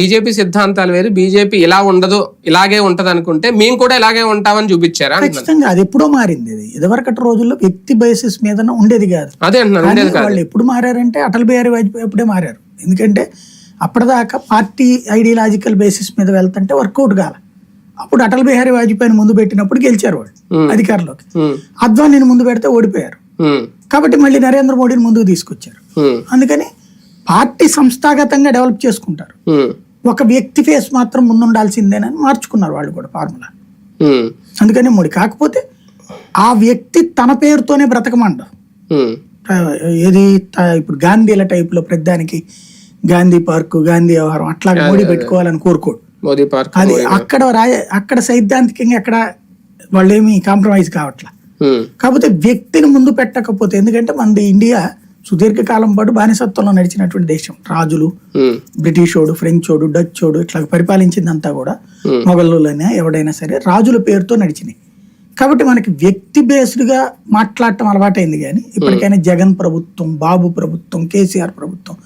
BJP సిద్ధాంతాలు వేరు BJP ఇలా ఉండదు ఇలాగే ఉంటది అనుకుంటే మేము కూడా ఇలాగే ఉంటామని చూపించారా. ఖచ్చితంగా అది ఎప్పుడో మారింది ఇది. ఇదివరకటి రోజుల్లో వ్యక్తి బేసిస్ మీద ఉండేది కాదు. అదే ఉండేది కాదు. వాళ్ళు ఎప్పుడు మారారంటే అటల్ బిహారీ వాజ్పేయి అప్పుడే మారారు. ఎందుకంటే అప్పటిదాకా పార్టీ ఐడియాలజికల్ బేసిస్ మీద వెళ్తుంటే వర్కౌట్ కాల. అప్పుడు అటల్ బిహారీ వాజ్పేయిని ముందు పెట్టినప్పుడు గెలిచారు వాళ్ళు అధికారంలోకి. అద్వానీని ముందు పెడితే ఓడిపోయారు. కాబట్టి మళ్ళీ నరేంద్ర మోడీని ముందుకు తీసుకొచ్చారు. అందుకని పార్టీ సంస్థాగతంగా డెవలప్ చేసుకుంటారు. ఒక వ్యక్తి ఫేస్ మాత్రం ముందుండాల్సిందేనని మార్చుకున్నారు వాళ్ళు కూడా ఫార్ములా. అందుకని మోడీ. కాకపోతే ఆ వ్యక్తి తన పేరుతోనే బ్రతకమండ ఏది ఇప్పుడు గాంధీల టైపులో ప్రతిదానికి గాంధీ పార్కు గాంధీ వ్యవహారం అట్లా మోడీ పెట్టుకోవాలని కోరుకోడు. అది అక్కడ రాయ అక్కడ సైద్ధాంతికంగా అక్కడ వాళ్ళు ఏమి కాంప్రమైజ్ కావట్లా. కాకపోతే వ్యక్తిని ముందు పెట్టకపోతే ఎందుకంటే మనది ఇండియా సుదీర్ఘకాలం పాటు బానిసత్వంలో నడిచినటువంటి దేశం. రాజులు బ్రిటిషోడు ఫ్రెంచోడు డచ్చోడు ఇట్లా పరిపాలించిందంతా కూడా మొఘలులైనా ఎవడైనా సరే రాజుల పేరుతో నడిచినాయి. కాబట్టి మనకి వ్యక్తి బేస్డ్గా మాట్లాడటం అలవాటైంది కానీ ఇప్పటికైనా జగన్ ప్రభుత్వం బాబు ప్రభుత్వం కేసీఆర్ ప్రభుత్వం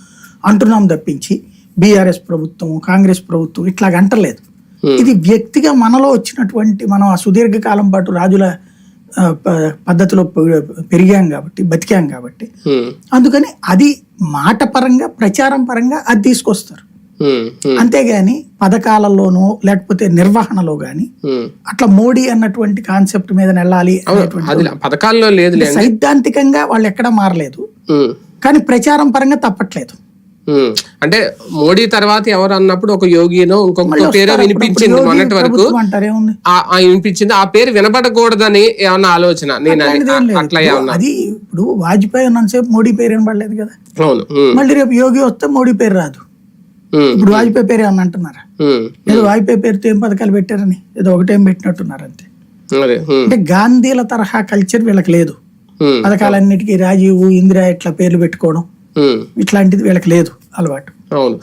అంటున్నాం తప్పించి బీఆర్ఎస్ ప్రభుత్వం కాంగ్రెస్ ప్రభుత్వం ఇట్లాగ అంటలేదు. ఇది వ్యక్తిగా మనలో వచ్చినటువంటి మనం ఆ సుదీర్ఘకాలం పాటు రాజుల పద్ధతిలో పెరిగాం కాబట్టి బతికాం కాబట్టి అందుకని అది మాట పరంగా ప్రచారం పరంగా అది తీసుకొస్తారు. అంతేగాని పథకాలలోనో లేకపోతే నిర్వహణలో గాని. అట్లా మోడీ అన్నటువంటి కాన్సెప్ట్ మీద వెళ్ళాలి పథకాల్లో సైద్ధాంతికంగా వాళ్ళు ఎక్కడా మారలేదు. కానీ ప్రచారం పరంగా తప్పట్లేదు. అంటే మోడీ తర్వాత ఎవరు అన్నప్పుడు ఒక యోగినో ఇంకొక పేరు వినిపించింది మొన్నటి వరకు. వినిపించింది. ఆ పేరు వినబడకూడదని ఏమన్నా ఆలోచన? నేను లేదు. అట్లా అది ఇప్పుడు వాజ్పేయి ఉన్నంతసేపు మోడీ పేరు వినబడలేదు కదా. అవును. మళ్ళీ రేపు యోగి వస్తే మోడీ పేరు రాదు. ఇప్పుడు వాజ్పేయి పేరు ఏమన్నా అంటున్నారా? ఏదో వాజ్పేయి పేరుతో ఏం పథకాలు పెట్టారని ఏదో ఒకటేం పెట్టినట్టున్నారు అంతే. అంటే గాంధీల తరహా కల్చర్ వీళ్ళకి లేదు. పథకాలన్నిటికీ రాజీవ్ ఇందిరా ఇట్లా పేర్లు పెట్టుకోవడం. ఇట్లాంటిది వీళ్ళకి లేదు అలవాటు. అవును.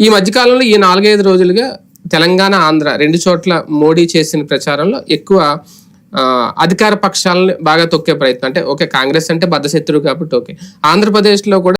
ఈ మధ్యకాలంలో ఈ నాలుగైదు రోజులుగా తెలంగాణ ఆంధ్ర రెండు చోట్ల మోడీ చేసిన ప్రచారంలో ఎక్కువ అధికార పక్షాలను బాగా తొక్కే ప్రయత్నం. అంటే ఓకే కాంగ్రెస్ అంటే బద్దశత్రువు కాబట్టి ఓకే. ఆంధ్రప్రదేశ్లో కూడా